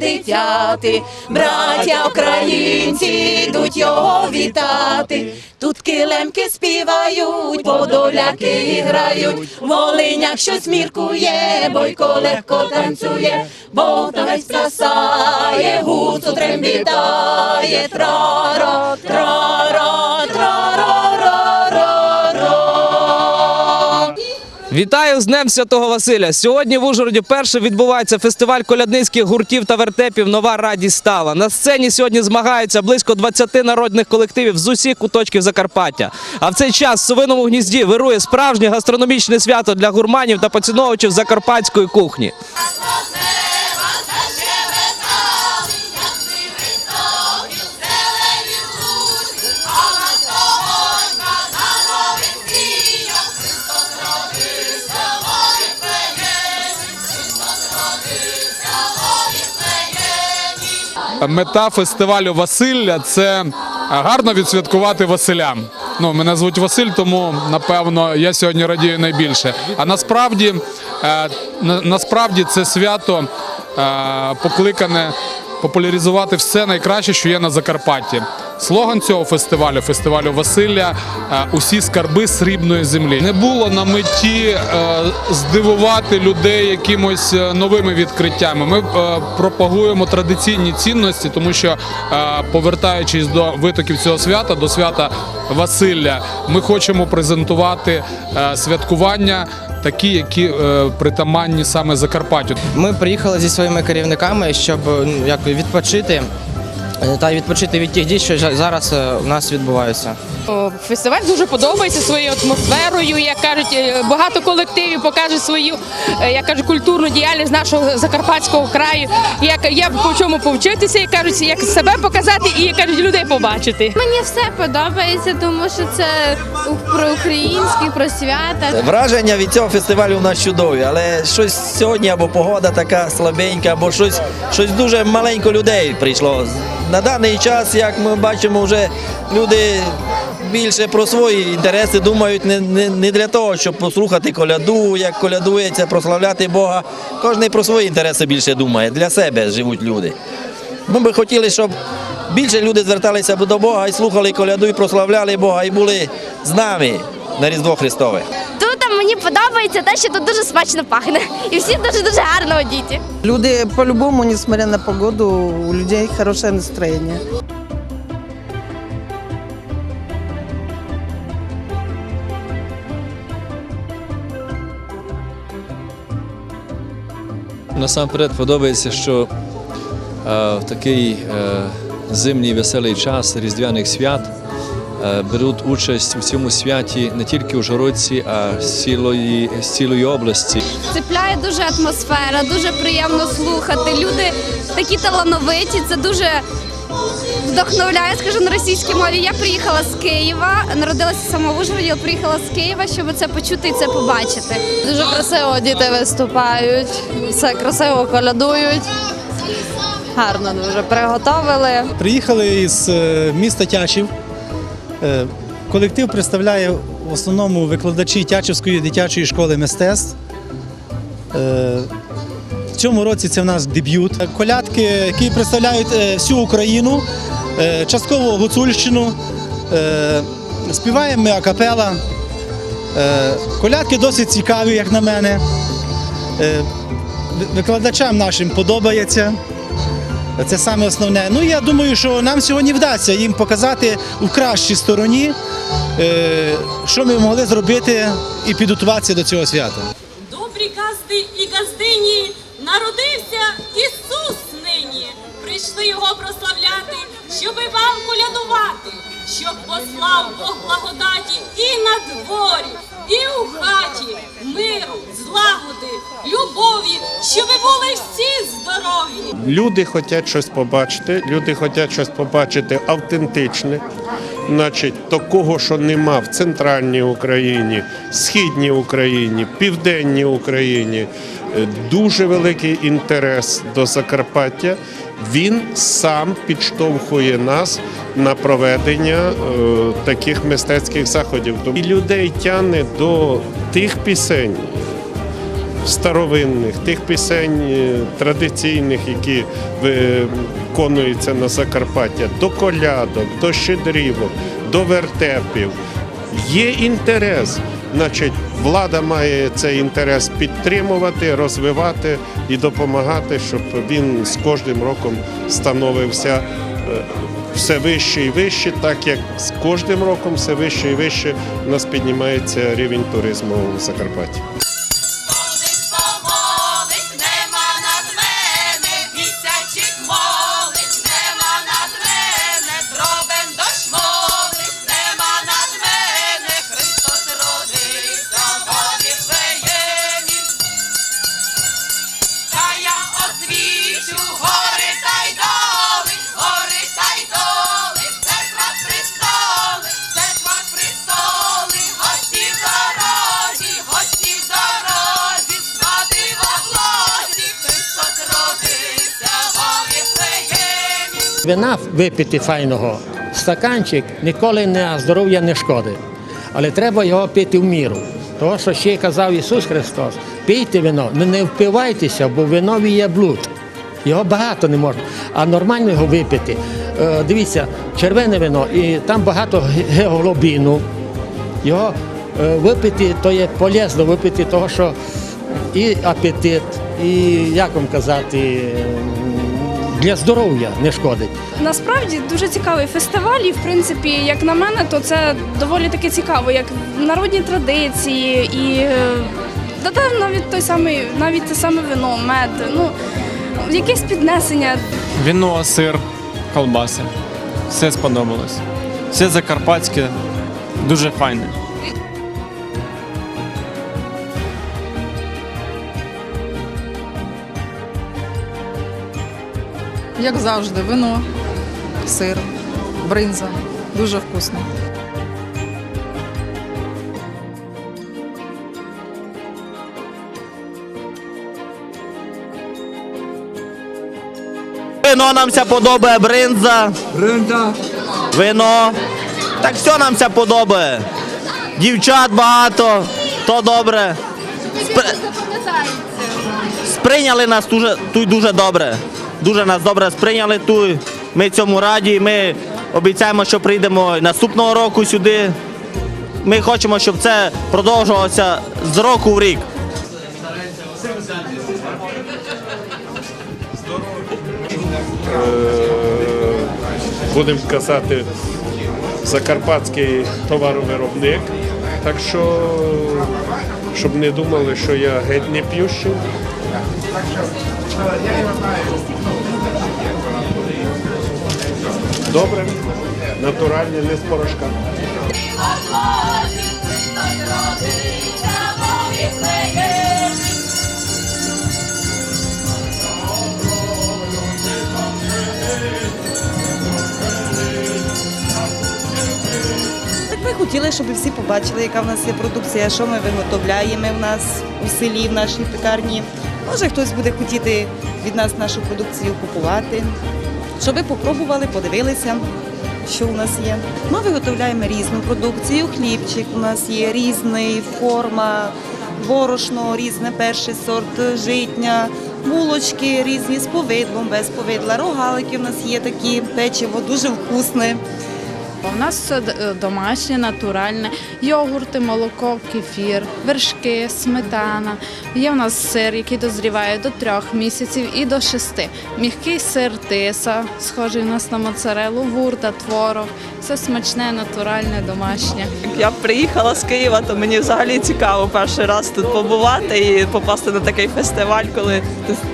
дитяти, браття українці йдуть його вітати. Тут килемки співають, подоляки грають, Волиняк щось міркує, бойко легко танцює, бо танець плясає, гуцу трембітає, траро, траро, Вітаю з Днем Святого Василя. Сьогодні в Ужгороді перше відбувається фестиваль колядницьких гуртів та вертепів Нова радість стала. На сцені сьогодні змагаються близько 20 народних колективів з усіх куточків Закарпаття. А в цей час в Совиному гнізді вирує справжнє гастрономічне свято для гурманів та поціновувачів закарпатської кухні. Мета фестивалю Василля це гарно відсвяткувати Василям. Ну, мене звуть Василь, тому напевно я сьогодні радію найбільше. А насправді, е, насправді це свято е, покликане популяризувати все найкраще, що є на Закарпатті. Слоган цього фестивалю, фестивалю Василля е, усі скарби срібної землі. Не було на меті е, здивувати людей якимось е, новими відкриттями. Ми пропагуємо традиційні цінності, тому що повертаючись до витоків цього свята, до свята Василля, ми хочемо презентувати святкування. Такі, які е, притаманні саме Закарпаттю. Ми приїхали зі своїми керівниками, щоб як відпочити та відпочити від тих дій, що зараз е, у нас відбуваються. Фестиваль дуже подобається своєю атмосферою. Як кажуть, е, багато колективів покажуть свою, е, як кажуть, культурну діяльність нашого закарпатського краю. Як є по чому повчитися, як кажуть, як себе показати і як кажуть, людей побачити. Мені все подобається, тому що це про українське, про свята. Враження від цього фестивалю у нас чудові, але щось сьогодні або погода така слабенька, або щось, щось дуже маленько людей прийшло. На даний час, як ми бачимо, вже люди більше про свої інтереси думають не, не, не для того, щоб послухати коляду, як колядується, прославляти Бога. Кожен про свої інтереси більше думає, для себе живуть люди. Ми би хотіли, щоб більше люди зверталися до Бога і слухали коляду, і прославляли Бога, і були з нами на Різдво Христове. Мені подобається те, що тут дуже смачно пахне. І всі дуже дуже гарно одіті. Люди по-любому, несмотря на погоду, у людей хорошее настроение. Насамперед подобається, що е, в такий е, зимній веселий час різдвяних свят беруть участь у цьому святі не тільки ужгородці, а з цілої, з цілої області. Цепляє дуже атмосфера, дуже приємно слухати. Люди такі талановиті, це дуже вдохновляє, скажу на російській мові. Я приїхала з Києва, народилася сама в Ужгороді, але приїхала з Києва, щоб це почути і це побачити. Дуже красиво діти виступають, все красиво колядують. Гарно дуже приготовили. Приїхали із е, міста Тячів. Е, Колектив представляє в основному викладачі Тячівської дитячої школи мистецтв. Е, В цьому році це в нас дебют. Колядки, які представляють е, всю Україну, частково Гуцульщину. Співаємо ми акапела. Колядки досить цікаві, як на мене. Викладачам нашим подобається. Це саме основне. Ну я думаю, що нам сьогодні вдасться їм показати у кращій стороні, е, що ми могли зробити і підготуватися до цього свята. Добрі газди і газдині, народився Ісус нині. Прийшли його прославляти, щоби вам колядувати, щоб послав Бог благодаті і на дворі, і у хаті, миру, злагоди, любові, щоби були всі здорові. Люди хочуть щось побачити, люди хочуть щось побачити автентичне, значить, такого, що нема в центральній Україні, східній Україні, південній Україні. Е, Дуже великий інтерес до Закарпаття. Він сам підштовхує нас на проведення е, таких мистецьких заходів. І людей тягне до тих пісень, старовинних, тих пісень е, традиційних, які виконуються на Закарпаття, до колядок, до щедрівок, до вертепів. Є інтерес. Значить, влада має цей інтерес підтримувати, розвивати і допомагати, щоб він з кожним роком становився е, все вище і вище, так як з кожним роком все вище і вище у нас піднімається рівень туризму в Закарпатті. Вина випити файного, стаканчик ніколи на здоров'я не шкодить. Але треба його пити в міру. Того, що ще казав Ісус Христос, пийте вино, не, впивайтеся, бо вино є блуд. Його багато не можна, а нормально його випити. Е, дивіться, червоне вино, і там багато ге- геоглобіну. Його е, випити, то є полезно випити, того, що і апетит, і як вам казати, для здоров'я не шкодить. Насправді дуже цікавий фестиваль, і в принципі, як на мене, то це доволі таки цікаво, як народні традиції і е, та та навіть той самий, навіть те саме вино, мед, ну якесь піднесення. Віно, сир, колбаси. Все сподобалось. Все закарпатське, дуже файне. Як завжди, вино, сир, бринза. Дуже вкусно. Вино нам ся подобає, бринза. Бринда. Вино. Так все нам ся подобає. Дівчат багато, то добре. Спри- Сприйняли нас дуже, тут дуже добре. Дуже нас добре сприйняли тут. Ми цьому раді. Ми обіцяємо, що прийдемо наступного року сюди. Ми хочемо, щоб це продовжувалося з року в рік. будемо казати, закарпатський товаровиробник. Так що, щоб не думали, що я геть не п'ющий. Добре, натуральне, не з порошка. Ми хотіли, щоб всі побачили, яка в нас є продукція, що ми виготовляємо в нас у селі, в нашій пекарні. Може, хтось буде хотіти від нас нашу продукцію купувати, щоб ви попробували, подивилися, що у нас є. Ми виготовляємо різну продукцію. Хлібчик у нас є різний, форма, борошно, різне перший сорт житня, булочки різні з повидлом, без повидла, рогалики у нас є такі, печиво дуже вкусне. У нас все домашнє, натуральне, йогурти, молоко, кефір, вершки, сметана. Є у нас сир, який дозріває до трьох місяців і до шести. М'який сир тиса, схожий у нас на моцарелу, гурта, творог. Все смачне, натуральне, домашнє. Я приїхала з Києва, то мені взагалі цікаво перший раз тут побувати і попасти на такий фестиваль, коли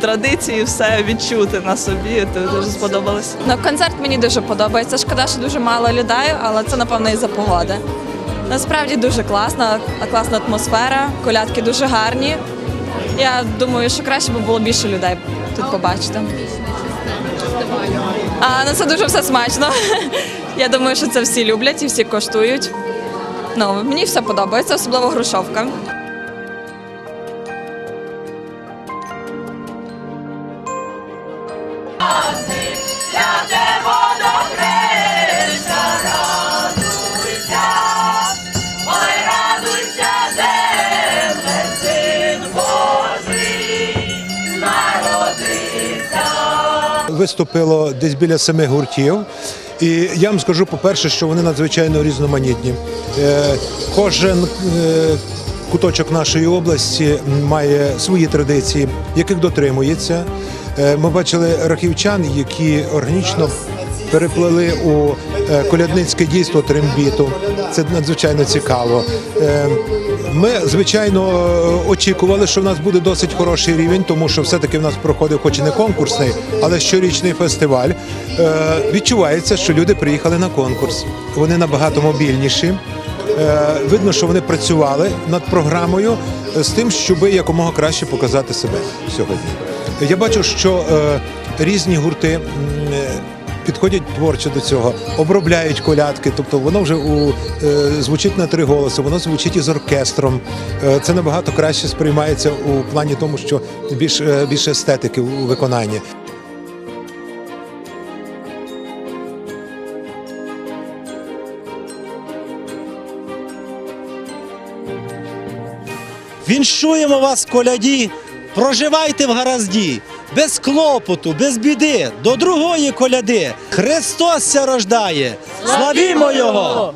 традиції все відчути на собі. То дуже сподобалось. Ну, концерт мені дуже подобається. Шкода, що дуже мало людей, але це напевно і за погоди. Насправді дуже класна, класна атмосфера, колядки дуже гарні. Я думаю, що краще би було більше людей тут побачити. А ну це дуже все смачно. Я думаю, що це всі люблять і всі коштують. Ну, мені все подобається, особливо грушовка. Виступило десь біля семи гуртів. І я вам скажу, по-перше, що вони надзвичайно різноманітні. Е, Кожен е, куточок нашої області має свої традиції, яких дотримується. Е, Ми бачили рахівчан, які органічно переплели у колядницьке дійство трембіту. Це надзвичайно цікаво. Ми, звичайно, е, очікували, що в нас буде досить хороший рівень, тому що все-таки в нас проходив, хоч і не конкурсний, але щорічний фестиваль. Е, Відчувається, що люди приїхали на конкурс. Вони набагато мобільніші. Е, Видно, що вони працювали над програмою з тим, щоб якомога краще показати себе сьогодні. Я бачу, що різні гурти підходять творчо до цього, обробляють колядки, тобто воно вже у, е, звучить на три голоси, воно звучить із оркестром. Е, це набагато краще сприймається у плані тому, що більш, е, більше естетики у виконанні. Віншуємо вас, коляді! Проживайте в гаразді, без клопоту, без біди, до другої коляди. Христос ся рождає! Славімо Його!